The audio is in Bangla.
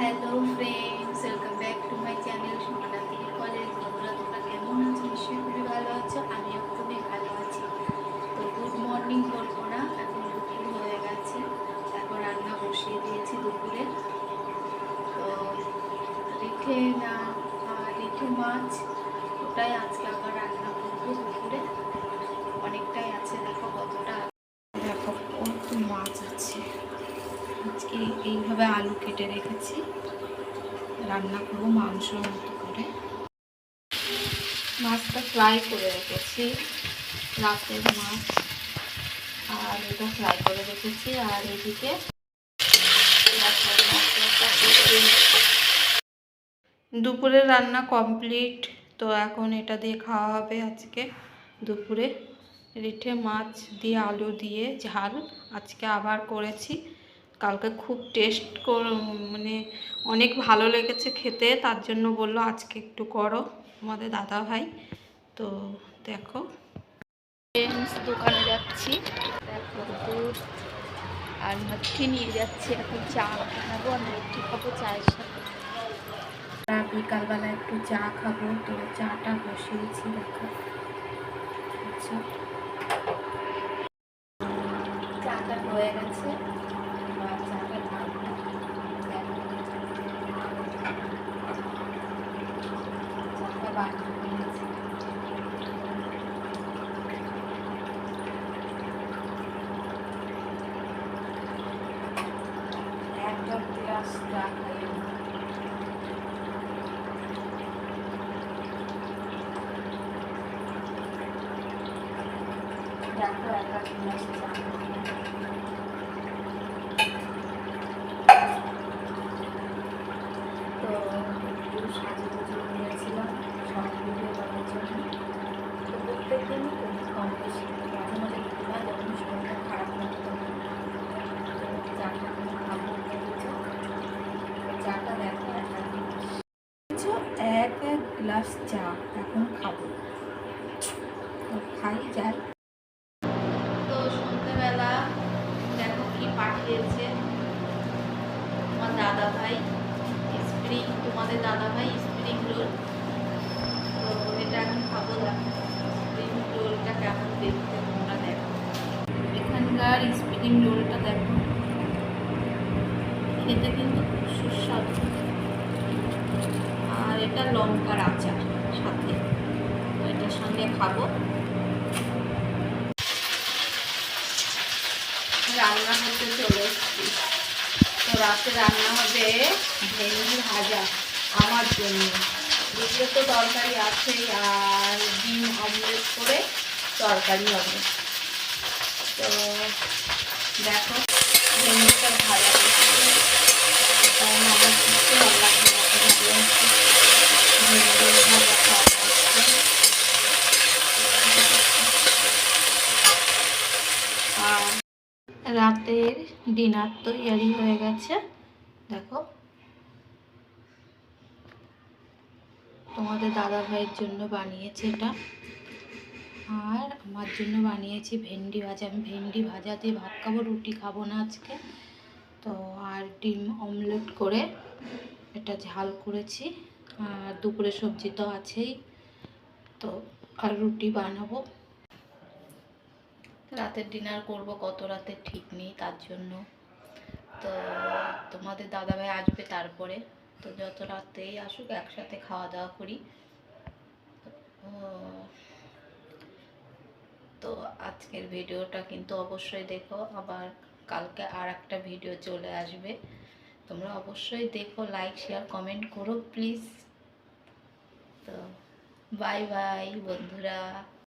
Hello friends welcome back to my channel Sonali college বন্ধুরা, তোমরা কেমন আছো? নিশ্চয়ই খুবই ভালো আছো, আমিও খুবই ভালো আছি। তো গুড মর্নিং বলব না, এখন দুপুর হয়ে গেছে। এখন রান্না বসিয়ে দিয়েছি দুপুরে। তো রেখে না রেখে মাছ, ওটাই আজকে আবার রান্না করব দুপুরে অনেকটাই আছে দেখো কতটা দেখো কত মাছ আছে আজকে এইভাবে আলু কেটে রেখেছি। রান্না করব মাংসর মতো করে। মাছটা ফ্রাই করে রেখেছি। রাতের মাছ। আর এটা ফ্রাই করে রেখেছি। আর এদিকে। দুপুরের রান্না কমপ্লিট তো এখন এটা দিয়ে খাওয়া হবে আজকে দুপুরে। রিঠে মাছ দিয়ে আলু দিয়ে ঝাল। আজকে আবার করেছি। কালকে খুব টেস্ট কর মানে অনেক ভালো লেগেছে খেতে, তার জন্য বলল আজকে একটু করো আমাদের দাদা ভাই। তো দেখো। দোকানে যাচ্ছি। দেখো দুধ আর মটকি নিয়ে যাচ্ছি এখন চা খাব আর মটকি খাব চায়ের সাথে। বিকালবেলা একটু চা খাব, তো চাটা বসিয়েছি, দেখো। আচ্ছা। চাটা হয়ে গেছে। একটা গ্লাস চা খাই আমি। দেখো একটা গ্লাস চা তো একটু সাজে গুজে নিয়েছিলাম শর্ট ভিডিও করার জন্য তো প্রত্যেক দিনই করি কম বেশি মাঝে মাঝে করি না যখন শরীরটা খারাপ লাগে তখন তো চাটা আমি খাব ভেবেছো তো চাটা দেখো একটা বুঝছ এক এক গ্লাস চা এখন খাব। খাই যাই। তো সন্ধ্যেবেলা দেখো কি পাঠিয়েছে। আমার দাদা ভাই স্প্রিং তোমাদের দাদা ভাই স্প্রিং রোল তো এটা এখন খাব স্প্রিং রোলটা কেমন দেখতে তোমরা দেখো। এখানকার স্প্রিং রোলটা দেখো। খেতে কিন্তু খুব সুস্বাদু। এটা লঙ্কার আচার সাথে। এটার সঙ্গে খাব। রান্না করতে চলে এসেছি। তো রাতে রান্না হবে ভেন্ডি ভাজা আমার জন্য। দুপুরে তো তরকারি আছেই, আর ডিম অমলেট করে তরকারি হবে। তো দেখো, ভেন্ডিটা ভাজা আমার লাগছে না তো ভাবলাম একটু ভেন্ডি ভাজা খাওয়া হচ্ছে আর রাতের ডিনার তৈরি হয়ে গেছে। দেখো। তোমাদের দাদা ভাইয়ের জন্য বানিয়েছি এটা। আর আমার জন্য বানিয়েছি ভেন্ডি ভাজা। আমি ভেন্ডি ভাজা দিয়ে ভাত খাব, রুটি খাব না আজকে। তো আর ডিম অমলেট করে এটা ঝাল করেছি। আর দুপুরে সবজি তো আছেই। তো আর রুটি বানাবো। রাতের ডিনার করব কত রাতে ঠিক নেই তার জন্য। তো তোমাদের দাদাভাই আসবে তারপরে। তো যত রাতেই আসুক একসাথে খাওয়া দাওয়া করি। তো, আজকের ভিডিওটা কিন্তু অবশ্যই দেখো। আবার কালকে আর একটা ভিডিও চলে আসবে। তোমরা অবশ্যই দেখো লাইক শেয়ার কমেন্ট করো প্লিজ তো বাই বাই বন্ধুরা।